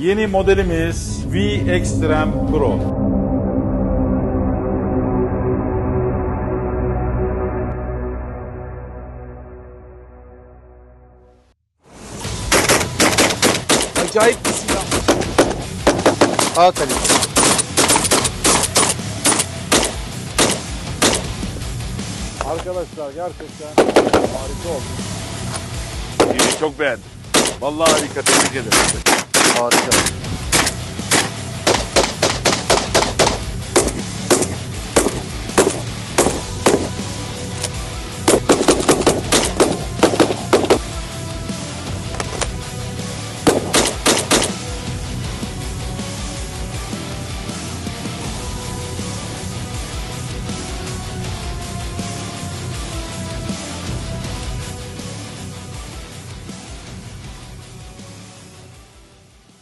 Yeni modelimiz V Extreme Pro. Acayip bir silah. A kalite. Arkadaşlar gerçekten harika oldu. İyi, çok beğendim. Vallahi harika tebrik ederim. Harika.